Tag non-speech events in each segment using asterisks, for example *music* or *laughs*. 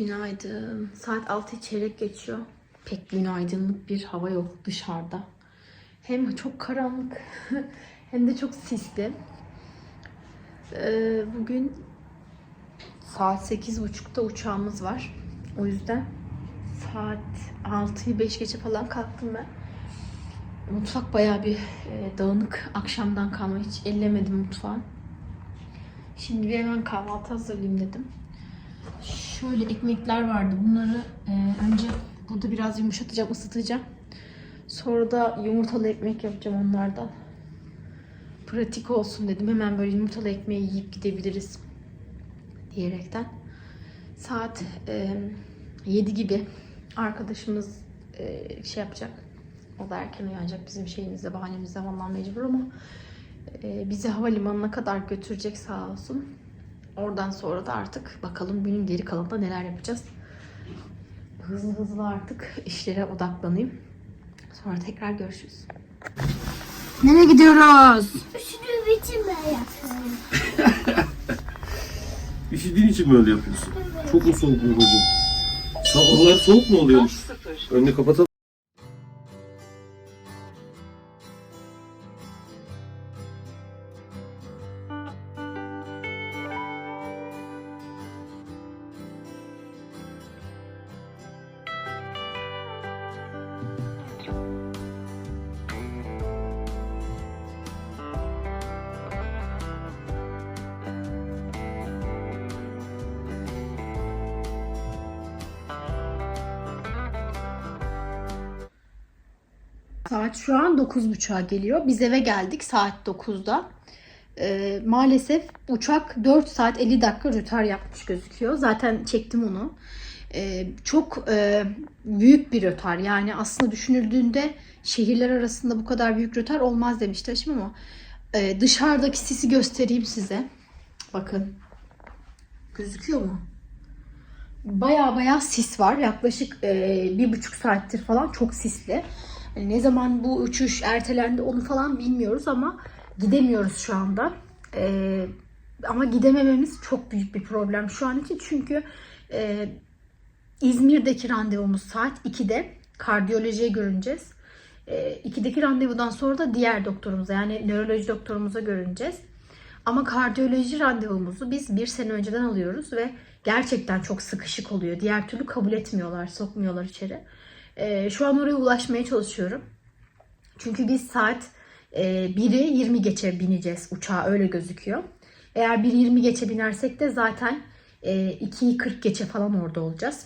Günaydın. Saat 6 çeyrek geçiyor. Pek günaydınlık bir hava yok dışarıda. Hem çok karanlık *laughs* hem de çok sisli. Ee, bugün saat 8.30'da uçağımız var. O yüzden saat 6'yı 5 geçe falan kalktım ben. Mutfak bayağı bir e, dağınık. Akşamdan kalma hiç ellemedim mutfağı. Şimdi bir hemen kahvaltı hazırlayayım dedim. Şöyle ekmekler vardı. Bunları e, önce burada biraz yumuşatacağım, ısıtacağım. Sonra da yumurtalı ekmek yapacağım onlardan. Pratik olsun dedim. Hemen böyle yumurtalı ekmeği yiyip gidebiliriz diyerekten. Saat e, 7 gibi arkadaşımız e, şey yapacak. O da erken uyanacak bizim şeyimizde, bahanemizde vallahi mecbur ama e, bizi havalimanına kadar götürecek sağ olsun. Oradan sonra da artık bakalım günün geri kalanında neler yapacağız. Hızlı hızlı artık işlere odaklanayım. Sonra tekrar görüşürüz. Nereye gidiyoruz? Şunu biçimle yapıyorum. *laughs* Üşüdüğün için mi öyle yapıyorsun? Çok mu soğuk babacığım? Sabahlar soğuk mu oluyormuş? Önünü kapatalım. Saat şu an 9.30'a geliyor. Biz eve geldik saat 9'da. Ee, maalesef uçak 4 saat 50 dakika rötar yapmış gözüküyor. Zaten çektim onu. Ee, çok e, büyük bir rötar. Yani aslında düşünüldüğünde şehirler arasında bu kadar büyük rötar olmaz demişti Haşim ama e, dışarıdaki sisi göstereyim size. Bakın. Gözüküyor mu? Baya baya sis var. Yaklaşık e, bir buçuk saattir falan çok sisli. Hani ne zaman bu uçuş ertelendi onu falan bilmiyoruz ama gidemiyoruz şu anda. E, ama gidemememiz çok büyük bir problem şu an için. Çünkü e, İzmir'deki randevumuz saat 2'de. Kardiyolojiye görüneceğiz. E, 2'deki randevudan sonra da diğer doktorumuza yani nöroloji doktorumuza görüneceğiz. Ama kardiyoloji randevumuzu biz bir sene önceden alıyoruz ve gerçekten çok sıkışık oluyor. Diğer türlü kabul etmiyorlar, sokmuyorlar içeri. Ee, şu an oraya ulaşmaya çalışıyorum. Çünkü biz saat e, 1'i 20 geçe bineceğiz uçağa öyle gözüküyor. Eğer 1'i 20 geçe binersek de zaten e, 2'yi 40 geçe falan orada olacağız.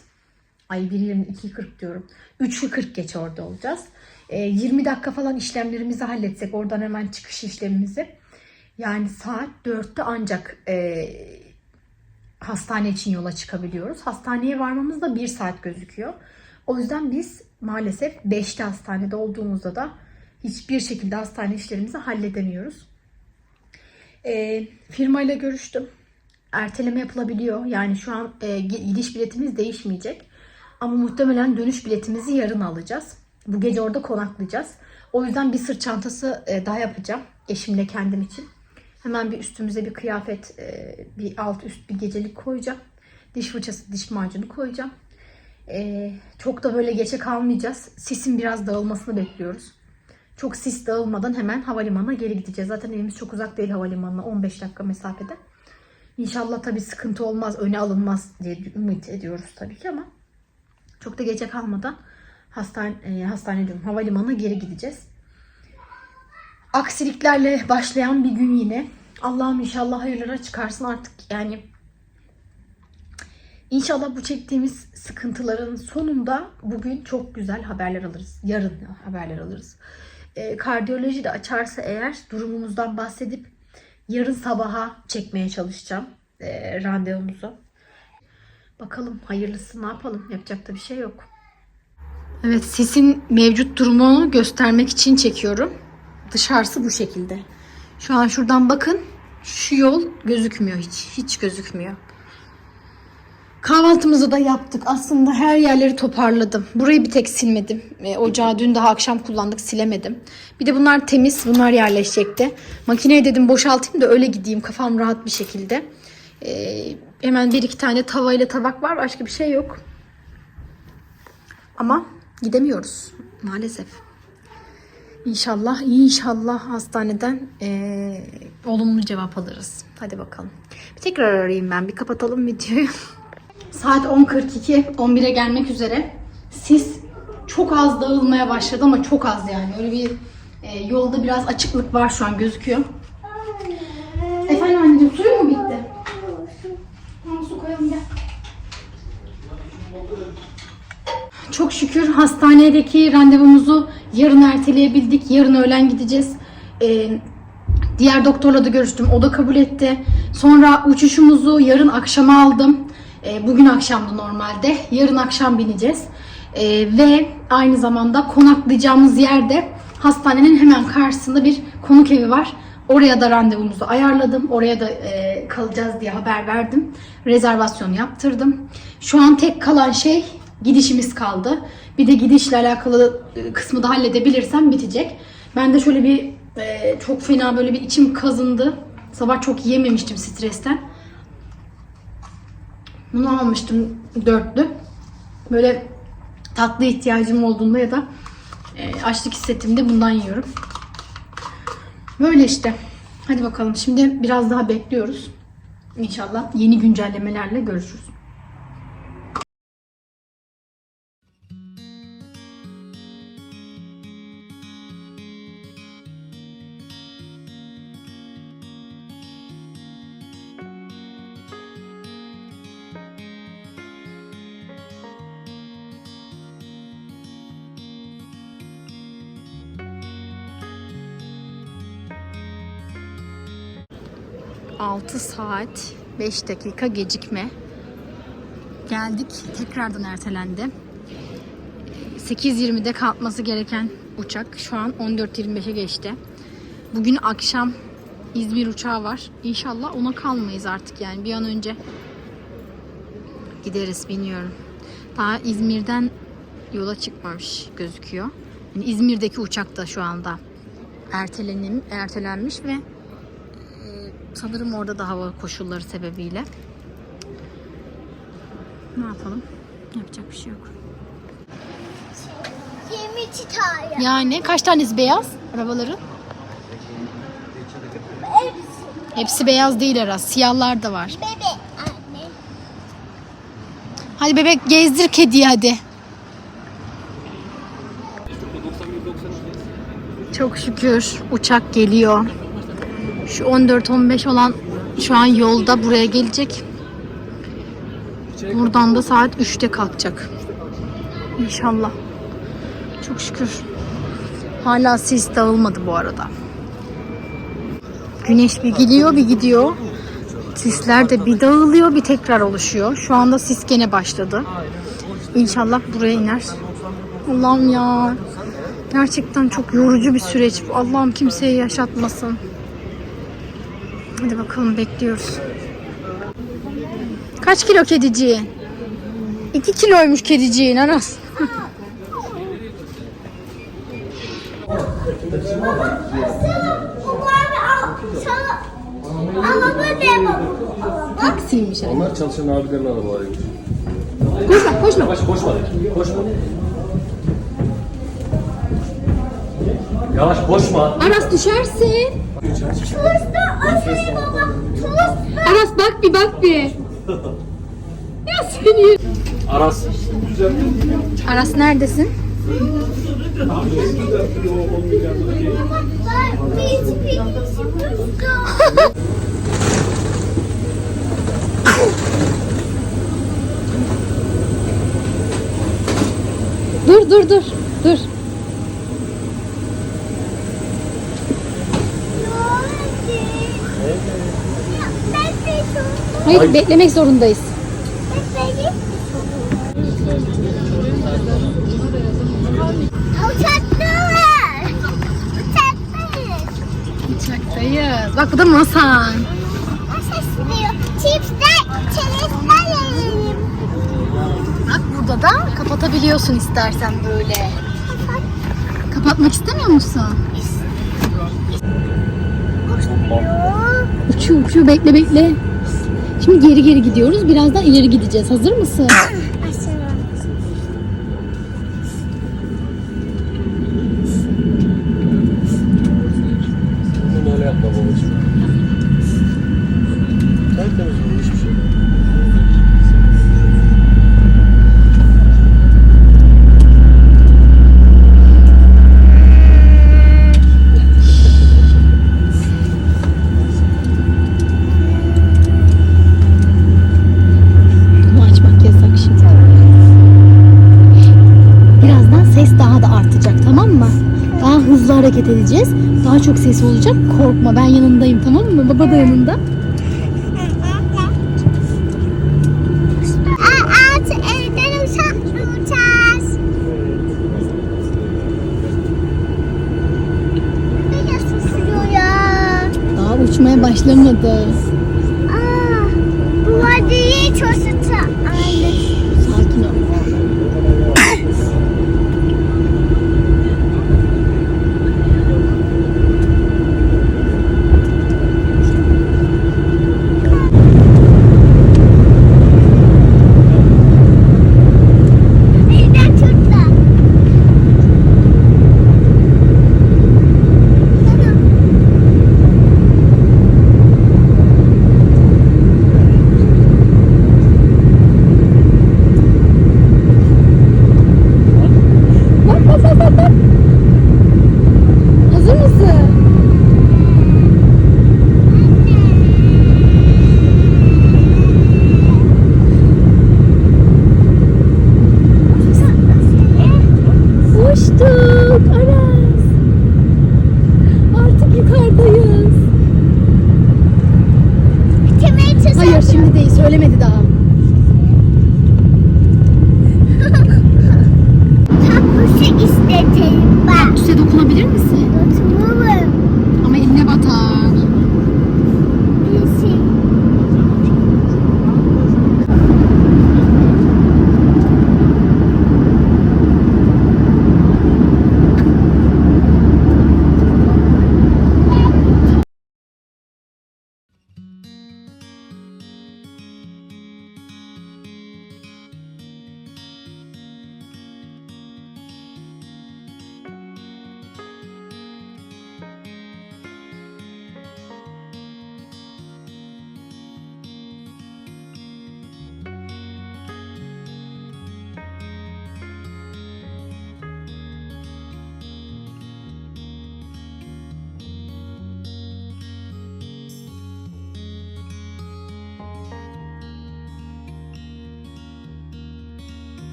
Ay 1'i 20, 2'yi 40 diyorum. 3'ü 40 geçe orada olacağız. E, 20 dakika falan işlemlerimizi halletsek oradan hemen çıkış işlemimizi. Yani saat 4'te ancak e, hastane için yola çıkabiliyoruz. Hastaneye varmamız da 1 saat gözüküyor. O yüzden biz maalesef 5'te hastanede olduğumuzda da hiçbir şekilde hastane işlerimizi halledemiyoruz. E, firmayla görüştüm. Erteleme yapılabiliyor. Yani şu an e, gidiş biletimiz değişmeyecek. Ama muhtemelen dönüş biletimizi yarın alacağız. Bu gece orada konaklayacağız. O yüzden bir sırt çantası e, daha yapacağım. Eşimle kendim için. Hemen bir üstümüze bir kıyafet, e, bir alt üst bir gecelik koyacağım. Diş fırçası, diş macunu koyacağım. E, çok da böyle geçe kalmayacağız. Sisin biraz dağılmasını bekliyoruz. Çok sis dağılmadan hemen havalimanına geri gideceğiz. Zaten evimiz çok uzak değil havalimanına. 15 dakika mesafede. İnşallah tabii sıkıntı olmaz, öne alınmaz diye ümit ediyoruz tabii ki ama çok da gece kalmadan hastane, e, hastane diyorum, havalimanına geri gideceğiz. Aksiliklerle başlayan bir gün yine. Allah'ım inşallah hayırlara çıkarsın artık yani. İnşallah bu çektiğimiz sıkıntıların sonunda bugün çok güzel haberler alırız. Yarın haberler alırız. E, kardiyoloji de açarsa eğer durumumuzdan bahsedip yarın sabaha çekmeye çalışacağım e, randevumuzu. Bakalım hayırlısı ne yapalım. Yapacak da bir şey yok. Evet sisin mevcut durumunu göstermek için çekiyorum. Dışarısı bu şekilde. Şu an şuradan bakın. Şu yol gözükmüyor hiç. Hiç gözükmüyor. Kahvaltımızı da yaptık. Aslında her yerleri toparladım. Burayı bir tek silmedim. E, ocağı dün daha akşam kullandık silemedim. Bir de bunlar temiz. Bunlar yerleşecekti. Makineye dedim boşaltayım da öyle gideyim. Kafam rahat bir şekilde. E, Hemen bir iki tane tavayla tabak var. Başka bir şey yok. Ama gidemiyoruz maalesef. İnşallah, inşallah hastaneden eee, olumlu cevap alırız. Hadi bakalım. Bir tekrar arayayım ben. Bir kapatalım videoyu. *laughs* Saat 10.42, 11'e gelmek üzere. Sis çok az dağılmaya başladı ama çok az yani. Öyle bir e, yolda biraz açıklık var şu an gözüküyor. Efendim anneciğim suyu mu bitti? Tamam su koyalım gel. Çok şükür hastanedeki randevumuzu yarın erteleyebildik. Yarın öğlen gideceğiz. Ee, diğer doktorla da görüştüm. O da kabul etti. Sonra uçuşumuzu yarın akşama aldım. Ee, bugün akşamdı normalde. Yarın akşam bineceğiz. Ee, ve aynı zamanda konaklayacağımız yerde hastanenin hemen karşısında bir konuk evi var. Oraya da randevumuzu ayarladım. Oraya da e, kalacağız diye haber verdim. Rezervasyon yaptırdım. Şu an tek kalan şey gidişimiz kaldı. Bir de gidişle alakalı e, kısmı da halledebilirsem bitecek. Ben de şöyle bir e, çok fena böyle bir içim kazındı. Sabah çok yememiştim stresten. Bunu almıştım dörtlü. Böyle tatlı ihtiyacım olduğunda ya da e, açlık hissettiğimde bundan yiyorum. Böyle işte. Hadi bakalım. Şimdi biraz daha bekliyoruz. İnşallah yeni güncellemelerle görüşürüz. ...6 saat 5 dakika gecikme. Geldik. Tekrardan ertelendi. 8.20'de kalkması gereken uçak şu an 14.25'e geçti. Bugün akşam İzmir uçağı var. İnşallah ona kalmayız artık yani bir an önce gideriz bilmiyorum. Daha İzmir'den yola çıkmamış gözüküyor. Yani İzmir'deki uçak da şu anda ertelenim, ertelenmiş ve sanırım orada da hava koşulları sebebiyle. Ne yapalım? Yapacak bir şey yok. 22 tane. Yani kaç tanesi beyaz arabaların? Hepsi Hepsi beyaz değil Aras. Siyahlar da var. bebe anne. Hadi bebek gezdir kediyi hadi. Çok şükür uçak geliyor. Şu 14-15 olan şu an yolda buraya gelecek. Buradan da saat 3'te kalkacak. İnşallah. Çok şükür. Hala sis dağılmadı bu arada. Güneş bir gidiyor bir gidiyor. Sisler de bir dağılıyor bir tekrar oluşuyor. Şu anda sis gene başladı. İnşallah buraya iner. Allah'ım ya. Gerçekten çok yorucu bir süreç. Allah'ım kimseye yaşatmasın. Hadi bakalım bekliyoruz. Kaç kilo kediciğin? 2 kiloymuş kediciğin yapalım. Taksiymiş. yani. Onlar çalışan abilerin arabalarıymış. Koşma koşma. Yavaş koşma. Koşma. Yavaş koşma. Aras düşersin. Tuzda o şey baba. Tuzda. Aras bak bir bak bir. Ya seni. Aras. Aras neredesin? Dur dur dur. Dur. Hayır Hayır. beklemek zorundayız. Uçaktalar. Uçaktayız. Uçaktayız. Bak bu da masan. O sesliyor. Çipsler, çerezler yiyelim. Bak burada da kapatabiliyorsun istersen böyle. Kapatmak istemiyor musun? Uçuyor uçuyor bekle bekle. Şimdi geri geri gidiyoruz. Birazdan ileri gideceğiz. Hazır mısın? *laughs* hareket edeceğiz. Daha çok ses olacak. Korkma ben yanındayım tamam mı? Baba da yanında. Daha uçmaya başlamadı. Aa, bu vadiyi çözütü. Anne.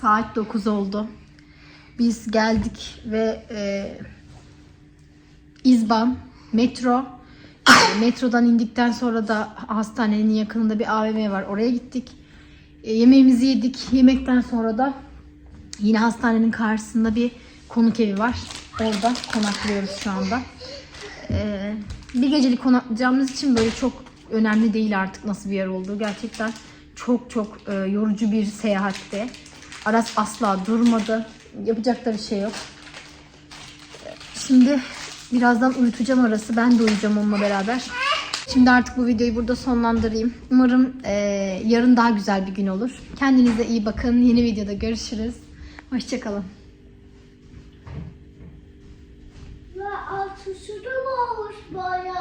Saat 9 oldu. Biz geldik ve e, İzban, metro. E, metrodan indikten sonra da hastanenin yakınında bir AVM var. Oraya gittik. E, yemeğimizi yedik. Yemekten sonra da yine hastanenin karşısında bir konuk evi var. Orada konaklıyoruz şu anda. E, bir gecelik konaklayacağımız için böyle çok önemli değil artık nasıl bir yer olduğu. Gerçekten çok çok e, yorucu bir seyahatte. Aras asla durmadı. Yapacak da bir şey yok. Şimdi birazdan uyutacağım Aras'ı. Ben de uyuyacağım onunla beraber. Şimdi artık bu videoyu burada sonlandırayım. Umarım e, yarın daha güzel bir gün olur. Kendinize iyi bakın. Yeni videoda görüşürüz. Hoşçakalın. Ve altısı da varmış bayağı.